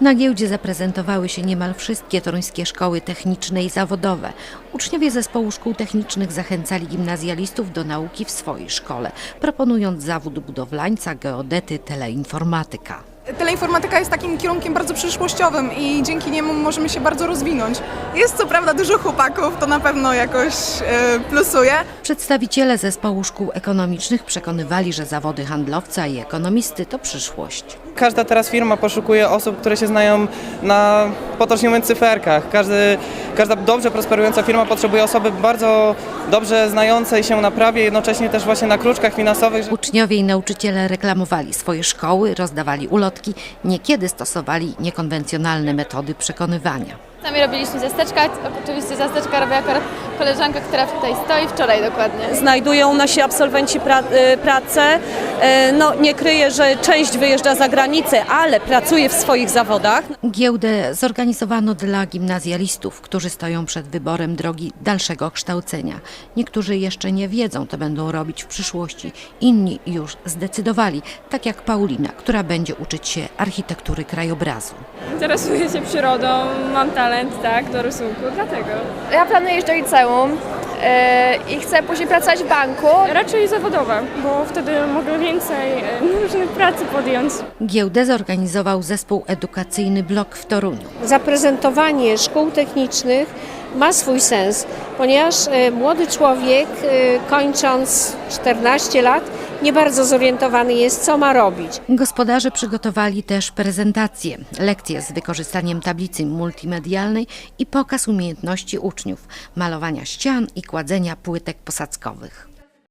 Na giełdzie zaprezentowały się niemal wszystkie toruńskie szkoły techniczne i zawodowe. Uczniowie zespołu szkół technicznych zachęcali gimnazjalistów do nauki w swojej szkole, proponując zawód budowlańca, geodety, teleinformatyka. Teleinformatyka jest takim kierunkiem bardzo przyszłościowym i dzięki niemu możemy się bardzo rozwinąć. Jest co prawda dużo chłopaków, to na pewno jakoś e, plusuje. Przedstawiciele zespołu szkół ekonomicznych przekonywali, że zawody handlowca i ekonomisty to przyszłość. Każda teraz firma poszukuje osób, które się znają na potocznie mówiąc cyferkach. Każdy, każda dobrze prosperująca firma potrzebuje osoby bardzo dobrze znającej się na prawie, jednocześnie też właśnie na kruczkach finansowych. Uczniowie i nauczyciele reklamowali swoje szkoły, rozdawali ulotki, niekiedy stosowali niekonwencjonalne metody przekonywania. Sami robiliśmy ciasteczka, oczywiście ciasteczka robi akurat koleżanka, która tutaj stoi, wczoraj dokładnie. znajdują nasi absolwenci pra, y, pracę. E, No, nie kryję, że część wyjeżdża za granicę, ale pracuje w swoich zawodach. Giełdę zorganizowano dla gimnazjalistów, którzy stoją przed wyborem drogi dalszego kształcenia. Niektórzy jeszcze nie wiedzą, co będą robić w przyszłości, inni już zdecydowali, tak jak Paulina, która będzie uczyć się architektury krajobrazu. Interesuję się przyrodą, mam talent, tak, do rysunku, dlatego. Ja planuję iść do liceum e, i chcę później pracować w banku. Raczej zawodowe, bo wtedy mogę więcej e, różnych pracy podjąć. Giełdę zorganizował zespół edukacyjny Blok w Toruniu. zaprezentowanie szkół technicznych ma swój sens, ponieważ e, młody człowiek, kończąc 14 lat, nie bardzo zorientowany jest, co ma robić. Gospodarze przygotowali też prezentacje, lekcje z wykorzystaniem tablicy multimedialnej i pokaz umiejętności uczniów, malowania ścian i kładzenia płytek posadzkowych.